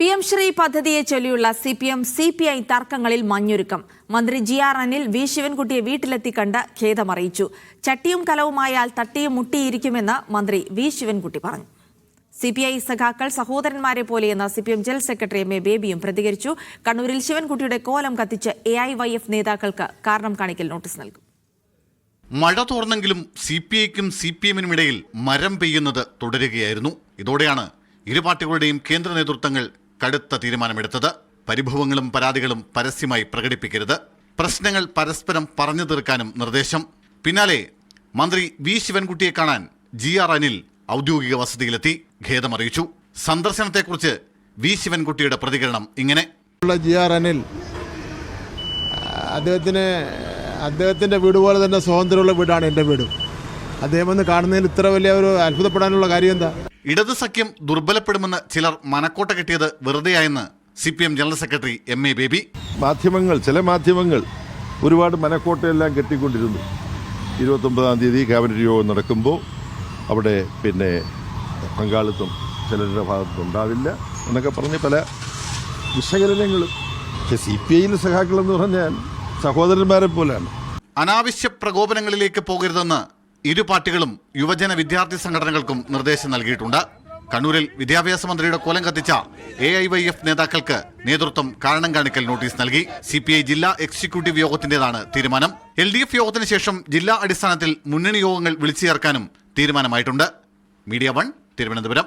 P M Shri പദ്ധതിയെ ചൊല്ലിയുള്ള C P M C P I തർക്കങ്ങളിൽ മഞ്ഞൊരുക്കം. മന്ത്രി ജി ആർ അനിൽ വി ശിവൻകുട്ടിയെ വീട്ടിലെത്തി കണ്ട് ഖേദമറിയിച്ചു. ചട്ടിയും കലവുമായാൽ തട്ടിയും മുട്ടിയിരിക്കുമെന്ന് മന്ത്രി വി ശിവൻകുട്ടി പറഞ്ഞു. സി പി ഐ സഖാക്കൾ സഹോദരന്മാരെ പോലെയെന്ന് C P M general secretary M A ബേബിയും പ്രതികരിച്ചു. കണ്ണൂരിൽ ശിവൻകുട്ടിയുടെ കോലം കത്തിച്ച് എ ഐ വൈ എഫ് നേതാക്കൾക്ക് കാരണം കാണിക്കൽ നോട്ടീസ് നൽകും. മഴ തോർന്നെങ്കിലും സി പി ഐക്കും സി പി എമ്മിനും ഇടയിൽ മരം പെയ്യുന്നത് തുടരുകയായിരുന്നു. ഇതോടെയാണ് ഇരു പാർട്ടികളുടെയും കേന്ദ്ര നേതൃത്വങ്ങൾ കടുത്ത തീരുമാനമെടുത്തത്. പരിഭവങ്ങളും പരാതികളും പരസ്യമായി പ്രകടിപ്പിക്കരുത്. പ്രശ്നങ്ങൾ പരസ്പരം പറഞ്ഞു തീർക്കാനും നിർദ്ദേശം. പിന്നാലെ മന്ത്രി വി ശിവൻകുട്ടിയെ കാണാൻ ജി ആർ അനിൽ ഔദ്യോഗിക വസതിയിലെത്തി ഖേദമറിയിച്ചു. സന്ദർശനത്തെക്കുറിച്ച് വി ശിവൻകുട്ടിയുടെ പ്രതികരണം ഇങ്ങനെ. ജി ആർ അനിൽ അദ്ദേഹത്തിന് അദ്ദേഹത്തിന്റെ വീട് പോലെ തന്നെ സ്വാതന്ത്ര്യമുള്ള വീടാണ് എന്റെ വീടും. അദ്ദേഹം ഒന്ന് കാണുന്നതിൽ ഇത്ര വലിയ ഒരു അത്ഭുതപ്പെടാനുള്ള കാര്യം എന്താ? ഇടത് സഖ്യം ദുർബലപ്പെടുമെന്ന് ചിലർ മനക്കോട്ട കെട്ടിയത് വെറുതെയായെന്ന് C P M general secretary M A Baby. മാധ്യമങ്ങൾ ചില മാധ്യമങ്ങൾ ഒരുപാട് മനക്കോട്ടയെല്ലാം കെട്ടിക്കൊണ്ടിരുന്നു. ഇരുപത്തൊമ്പതാം തീയതി ക്യാബിനറ്റ് യോഗം നടക്കുമ്പോൾ അവിടെ പിന്നെ പങ്കാളിത്തം ചിലരുടെ ഭാഗത്തുണ്ടാവില്ല എന്നൊക്കെ പറഞ്ഞ് പല വിശകലനങ്ങളും. പക്ഷെ സി പി ഐയിലെ സഖാക്കളെന്ന് പറഞ്ഞാൽ സഹോദരന്മാരെ പോലെയാണ്. അനാവശ്യ പ്രകോപനങ്ങളിലേക്ക് പോകരുതെന്ന് ഇരു പാർട്ടികളും യുവജന വിദ്യാർത്ഥി സംഘടനകൾക്കും നിർദ്ദേശം നൽകിയിട്ടുണ്ട്. കണ്ണൂരിൽ വിദ്യാഭ്യാസ മന്ത്രിയുടെ കൊലം കത്തിച്ച എ ഐ വൈ എഫ് നേതാക്കൾക്ക് നേതൃത്വം കാരണം കാണിക്കൽ നോട്ടീസ് നൽകി. സി പി ഐ ജില്ലാ എക്സിക്യൂട്ടീവ് യോഗത്തിന്റേതാണ് തീരുമാനം. എൽ ഡി എഫ് യോഗത്തിന് ശേഷം ജില്ലാ അടിസ്ഥാനത്തിൽ മുന്നണി യോഗങ്ങൾ വിളിച്ചു ചേർക്കാനും തീരുമാനമായിട്ടുണ്ട്. Media One Thiruvananthapuram.